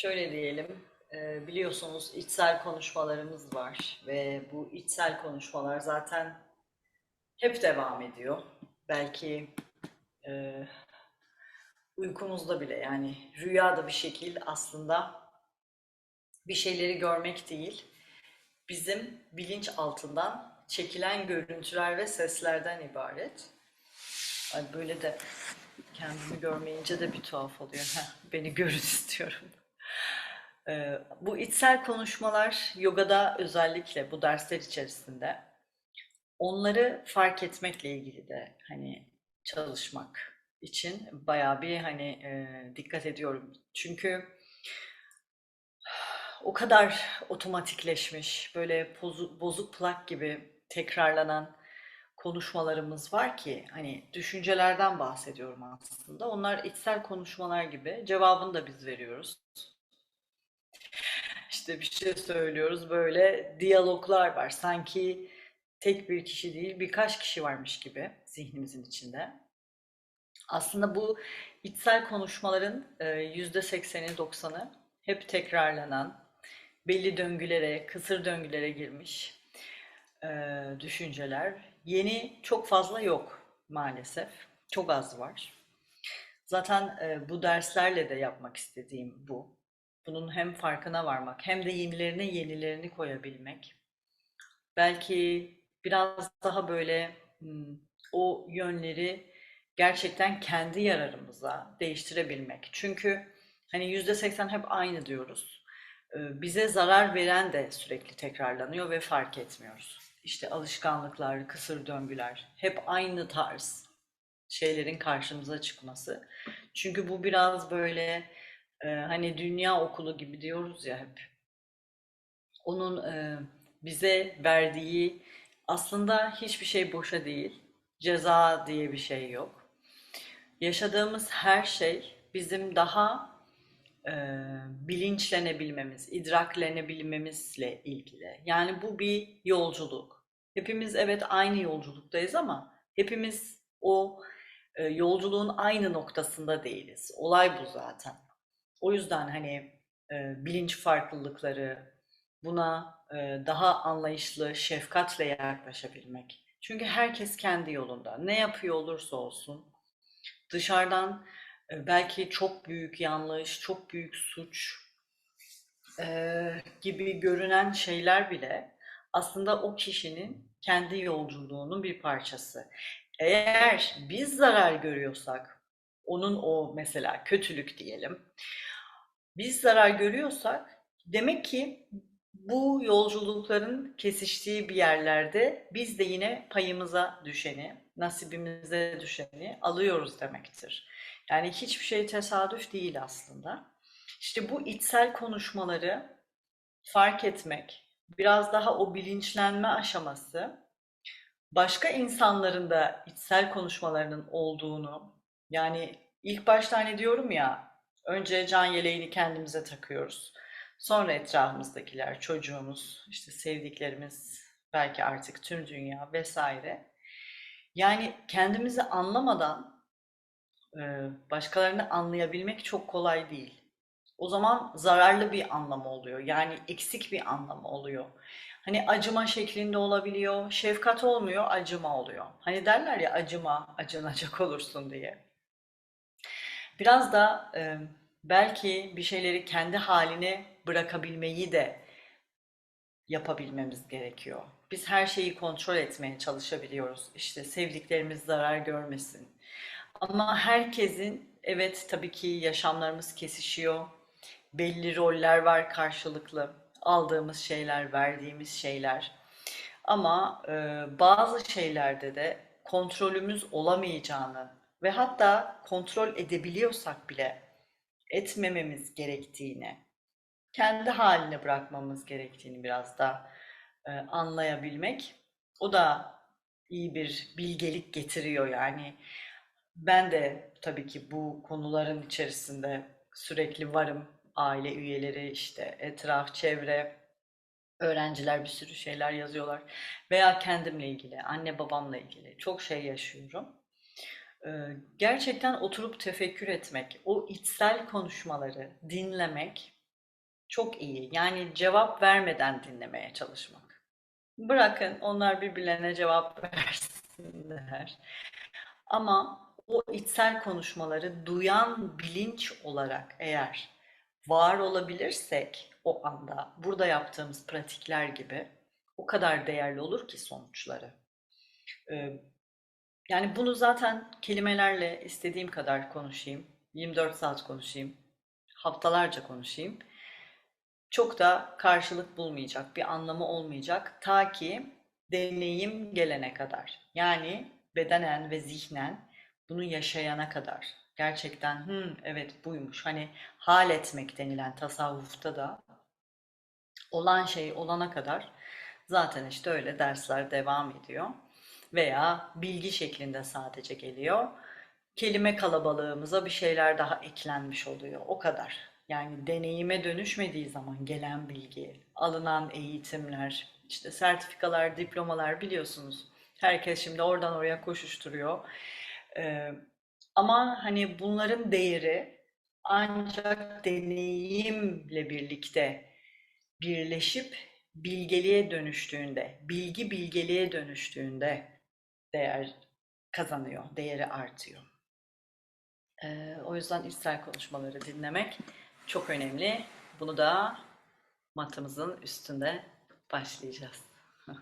Şöyle diyelim, e, biliyorsunuz içsel konuşmalarımız var ve bu içsel konuşmalar zaten hep devam ediyor. Belki e, uykumuzda bile yani rüyada bir şekil aslında bir şeyleri görmek değil, bizim bilinç altından çekilen görüntüler ve seslerden ibaret. Böyle de kendimi görmeyince de bir tuhaf oluyor. Beni görün istiyorum. Ee, bu içsel konuşmalar yogada özellikle bu dersler içerisinde onları fark etmekle ilgili de hani çalışmak için bayağı bir hani e, dikkat ediyorum. Çünkü o kadar otomatikleşmiş, böyle bozu- bozuk plak gibi tekrarlanan konuşmalarımız var ki hani düşüncelerden bahsediyorum aslında. Onlar içsel konuşmalar gibi. Cevabını da biz veriyoruz. İşte bir şey söylüyoruz böyle diyaloglar var. Sanki tek bir kişi değil birkaç kişi varmış gibi zihnimizin içinde. Aslında bu içsel konuşmaların e, yüzde sekseni doksanı hep tekrarlanan, belli döngülere, kısır döngülere girmiş e, düşünceler. Yeni çok fazla yok maalesef. Çok az var. Zaten e, bu derslerle de yapmak istediğim bu. Bunun hem farkına varmak hem de yenilerine yenilerini koyabilmek. Belki biraz daha böyle hmm, o yönleri gerçekten kendi yararımıza değiştirebilmek. Çünkü hani yüzde seksen hep aynı diyoruz. Ee, Bize zarar veren de sürekli tekrarlanıyor ve fark etmiyoruz. İşte alışkanlıklar, kısır döngüler, hep aynı tarz şeylerin karşımıza çıkması. Çünkü bu biraz böyle e, hani dünya okulu gibi diyoruz ya hep. Onun e, bize verdiği aslında hiçbir şey boşa değil. Ceza diye bir şey yok. Yaşadığımız her şey bizim daha e, bilinçlenebilmemiz, idraklenebilmemizle ilgili. Yani bu bir yolculuk. Hepimiz evet aynı yolculuktayız ama hepimiz o e, yolculuğun aynı noktasında değiliz. Olay bu zaten. O yüzden hani e, bilinç farklılıkları, buna e, daha anlayışlı, şefkatle yaklaşabilmek. Çünkü herkes kendi yolunda. Ne yapıyor olursa olsun dışarıdan e, belki çok büyük yanlış, çok büyük suç e, gibi görünen şeyler bile aslında o kişinin kendi yolculuğunun bir parçası. Eğer biz zarar görüyorsak, onun o mesela kötülük diyelim, biz zarar görüyorsak demek ki bu yolculukların kesiştiği bir yerlerde biz de yine payımıza düşeni, nasibimize düşeni alıyoruz demektir. Yani hiçbir şey tesadüf değil aslında. İşte bu içsel konuşmaları fark etmek, biraz daha o bilinçlenme aşaması, başka insanların da içsel konuşmalarının olduğunu, yani ilk başta hani diyorum ya, önce can yeleğini kendimize takıyoruz. Sonra etrafımızdakiler, çocuğumuz, işte sevdiklerimiz, belki artık tüm dünya vesaire. Yani kendimizi anlamadan e, başkalarını anlayabilmek çok kolay değil. O zaman zararlı bir anlamı oluyor. Yani eksik bir anlamı oluyor. Hani acıma şeklinde olabiliyor, şefkat olmuyor, acıma oluyor. Hani derler ya acıma, acınacak olursun diye. Biraz da e, belki bir şeyleri kendi haline bırakabilmeyi de yapabilmemiz gerekiyor. Biz her şeyi kontrol etmeye çalışabiliyoruz. İşte sevdiklerimiz zarar görmesin. Ama herkesin evet tabii ki yaşamlarımız kesişiyor. Belli roller var karşılıklı. Aldığımız şeyler, verdiğimiz şeyler. Ama e, bazı şeylerde de kontrolümüz olamayacağını ve hatta kontrol edebiliyorsak bile etmememiz gerektiğini, kendi haline bırakmamız gerektiğini biraz da e, anlayabilmek. O da iyi bir bilgelik getiriyor yani. Ben de tabii ki bu konuların içerisinde sürekli varım. Aile üyeleri işte etraf, çevre, öğrenciler bir sürü şeyler yazıyorlar. Veya kendimle ilgili, anne babamla ilgili çok şey yaşıyorum. Gerçekten oturup tefekkür etmek, o içsel konuşmaları dinlemek çok iyi. Yani cevap vermeden dinlemeye çalışmak. Bırakın onlar birbirlerine cevap versinler. Ama o içsel konuşmaları duyan bilinç olarak eğer var olabilirsek o anda burada yaptığımız pratikler gibi o kadar değerli olur ki sonuçları. Yani bunu zaten kelimelerle istediğim kadar konuşayım, 24 saat konuşayım, haftalarca konuşayım. Çok da karşılık bulmayacak, bir anlamı olmayacak ta ki deneyim gelene kadar. Yani bedenen ve zihnen bunu yaşayana kadar. Gerçekten "Hmm, evet buymuş. Hani hal etmek denilen tasavvufta da olan şey olana kadar zaten işte öyle dersler devam ediyor. Veya bilgi şeklinde sadece geliyor. Kelime kalabalığımıza bir şeyler daha eklenmiş oluyor. O kadar. Yani deneyime dönüşmediği zaman gelen bilgi, alınan eğitimler, işte sertifikalar, diplomalar biliyorsunuz. Herkes şimdi oradan oraya koşuşturuyor. Ee, ama hani bunların değeri ancak deneyimle birlikte birleşip bilgeliğe dönüştüğünde, bilgi bilgeliğe dönüştüğünde değer kazanıyor, değeri artıyor. Ee, o yüzden içsel konuşmaları dinlemek çok önemli. Bunu da matımızın üstünde başlayacağız.